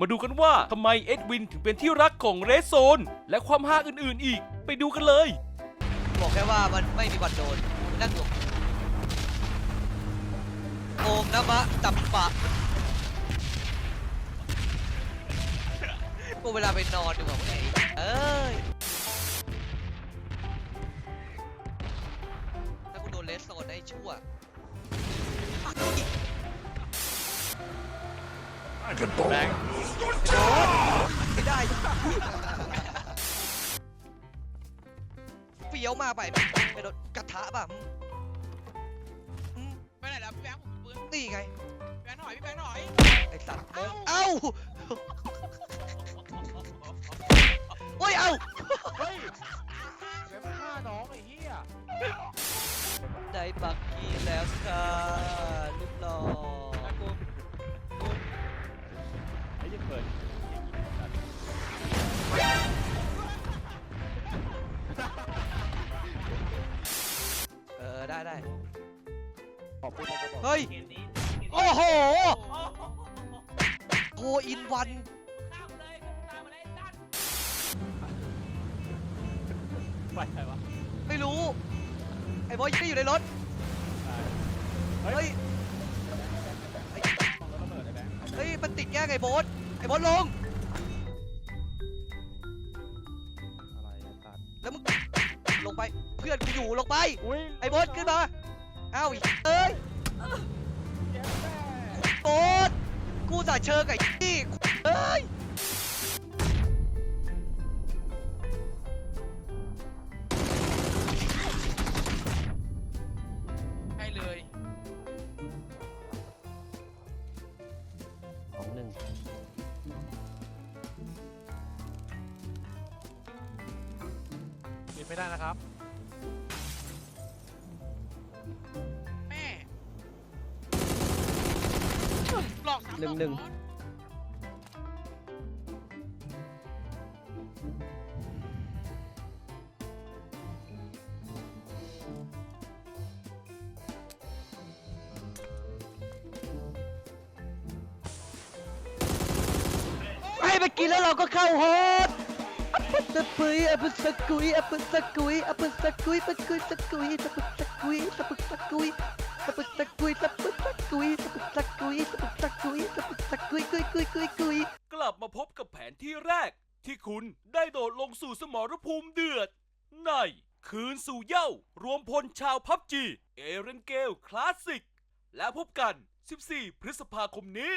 มาดูกันว่าทำไมเอ็ดวินถึงเป็นที่รักของเรสโซน และความฮาอื่นๆอีก ไปดูกันเลย บอกแค่ว่ามันไม่มีวันโดนนั่งอยู่โอมนะมะจับปะกูเวลาไปนอนดีกว่าไอ้เอ้ย ถ้ากูโดนเลสโซนได้ชั่ว แบงไม่ได้เฟี้ยวมาไปไปโดนกระทะป่ะอืมไปไหนแล้วพี่แบงค์ผมปืนนี่ไง พี่แบงค์หน่อยพี่แบงค์หน่อย ไอ้สัตว์เอ้าเอ้าโอ้ยเอ้าเฮ้ยแบงค์ฆ่าน้องไอ้เหี้ย ได้บักกี้แล้วค่ะ ได้ได้ขอบคุณนะครับเฮ้ยโอ้โหโฮอินวันไปใครวะไม่รู้ ไอ้บอยยังไม่อยู่ในรถ เฮ้เฮ้ยยมองแล้วระเบิดได้แบงค์เฮ้ย มันติดแย่งไอ้โบ๊ทไอ้โบ๊ทลง ลงไป เพื่อนกูอยู่ลงไป อุ้ยไอ้โบ๊ทขึ้นมา เอ้าอีกเอ้ยแย่แม่โบ๊ทกูสาเชิงไอ้นี่เอ้ยให้เลยของหนึ่ง ปิดไม่ได้นะครับ แม่หลอกสามหนึ่งหนึ่งรอบให้ไปกินแล้วเราก็เข้าฮอตอัปปะ สะปุยอัปปสะกุยอัปปสะกุยอัปปสะกุยปะกุยสะกุยสะปะสะกุยสะปะสะกุยสะปะสะกุยสะปะสะกุยสะปะสะกุยสะปะสะกุยสะปะสะกุยกุยกุยกุยกุยกลับมาพบกับแผนที่แรก ที่คุณได้โดดลงสู่สมรภูมิเดือด ใน คืนสู่เย้ารวมพลชาวพับจีเอเรนเกลคลาสสิก และพบกัน 14 พฤษภาคมนี้